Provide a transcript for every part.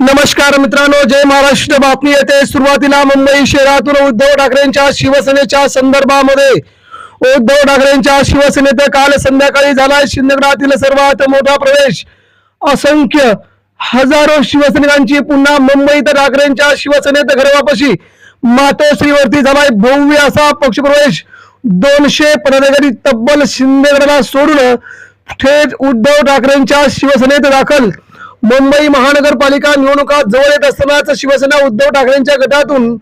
नमस्कार मित्रांनो जय महाराष्ट्र. बातमी येते सुरुवातीला मुंबई शहरातून उद्धव ठाकरेंच्या शिवसेनेच्या संदर्भामध्ये. उद्धव ठाकरेंच्या शिवसेनेत काल संध्याकाळी झाला शिंदगडातील सर्वात मोठा प्रवेश. असंख्य हजारो शिवसैनिकांची पुन्हा मुंबईत ठाकरेंच्या शिवसेनेत घरवापशी मातोश्रीवरती झालाय भव्य असा पक्षप्रवेश. दोनशे पदाधिकारी तब्बल शिंदेगडाला सोडून थेट उद्धव ठाकरेंच्या शिवसेनेत दाखल. मुंबई महानगरपालिका निवडणुका जवळ येत असतानाच शिवसेना उद्धव ठाकरेंच्या गटातून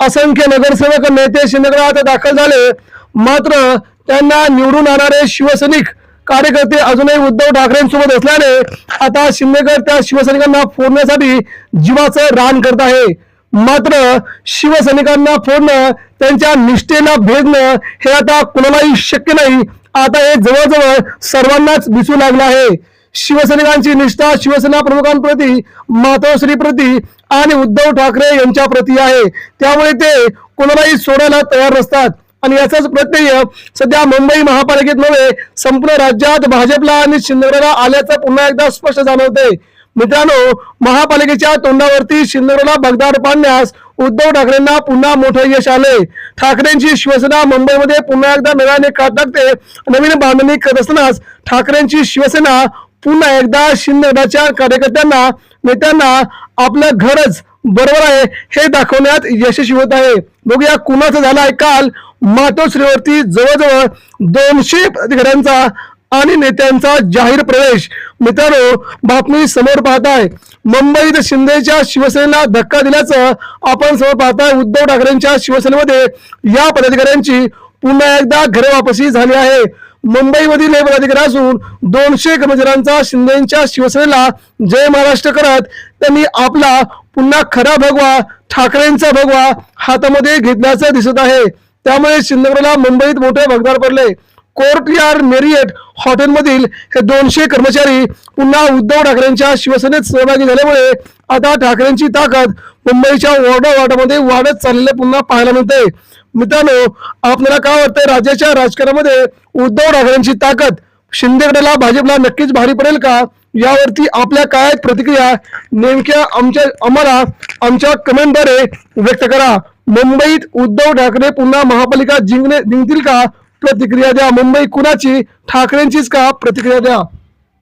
असंख्य नगरसेवक नेते शिंदेगडात दाखल झाले. मात्र त्यांना निवडून आणणारे शिवसैनिक कार्यकर्ते अजूनही उद्धव ठाकरेंसोबत असल्याने आता शिंदेगड त्या शिवसैनिकांना फोडण्यासाठी जीवाचं रान करत आहे. मात्र शिवसैनिकांना फोडणं त्यांच्या निष्ठेला भेदणं हे आता कुणालाही शक्य नाही. आता हे जवळजवळ सर्वांनाच दिसू लागलं आहे. शिवसैनिकांची निष्ठा शिवसेना प्रमुखांप्रती मातोश्रीप्रती आणि उद्धव ठाकरे यांच्या प्रती आहे. त्यामुळे ते कोणालाही सोडायला तयार नसतात. आणि याचाच प्रत्यय सध्या मुंबई महापालिकेत नव्हे संपूर्ण राज्यात भाजपला आणि शिंदेगडला आल्याचं पुन्हा एकदा स्पष्ट जाणवतंय. मित्रांनो महापालिकेच्या तोंडावरती शिंदेगडला बगदार पाडण्यास उद्धव ठाकरेंना पुन्हा मोठं यश आले ठाकरेंची शिवसेना मुंबईमध्ये पुन्हा एकदा नव्याने काट टाकते नवीन बांधणी करत असतानाच ठाकरेंची शिवसेना पुन्हा एकदा शिंदेच्या कार्यकर्त्यांना नेत्यांना आपलं घरच बरोबर आहे हे दाखवण्यात यशस्वी होत आहे. बघूया कुणाचं झालं आहे काल मातोश्रीवरती जवळजवळ दोनशे अधिकाऱ्यांचा आणि नेत्यांचा जाहीर प्रवेश. मित्रांनो बातमी समोर पाहताय. मुंबईत शिंदेच्या शिवसेनेला धक्का दिल्याचं आपण समोर पाहताय. उद्धव ठाकरेंच्या शिवसेनेमध्ये या पदाधिकाऱ्यांची पुन्हा एकदा घरे वापसी झाली आहे. मुंबईमधील हे पदाधिकारी असून दोनशे कर्मचाऱ्यांचा शिंदेच्या शिवसेनेला जय महाराष्ट्र करत त्यांनी आपला पुन्हा खरा भगवा ठाकरेंचा भगवा हातामध्ये घेतल्याचं दिसत आहे. त्यामुळे शिंदेगडला मुंबईत मोठे भगदार पडले. कोर्ट यार्ड मेरियट हॉटेलमधील हे दोनशे कर्मचारी पुन्हा उद्धव ठाकरेंच्या शिवसेनेत सहभागी झाल्यामुळे आता ठाकरेंची ताकद मुंबईच्या वॉर्डा वाटामध्ये वाढत चाललेले पुन्हा पाहायला मिळते मित्रांनो आपल्याला काय वाटतंय? राज्याच्या राजकारणामध्ये उद्धव ठाकरेंची ताकद शिंदेगडाला भाजपला नक्कीच भारी पडेल का? यावरती आपल्या काय प्रतिक्रिया? नेमक्या आमच्या आम्हाला आमच्या कमेंटद्वारे व्यक्त करा. मुंबईत उद्धव ठाकरे पुन्हा महापालिका जिंकणे जिंकतील का? प्रतिक्रिया द्या. मुंबई कुणाची? ठाकरेंचीच का प्रतिक्रिया द्या?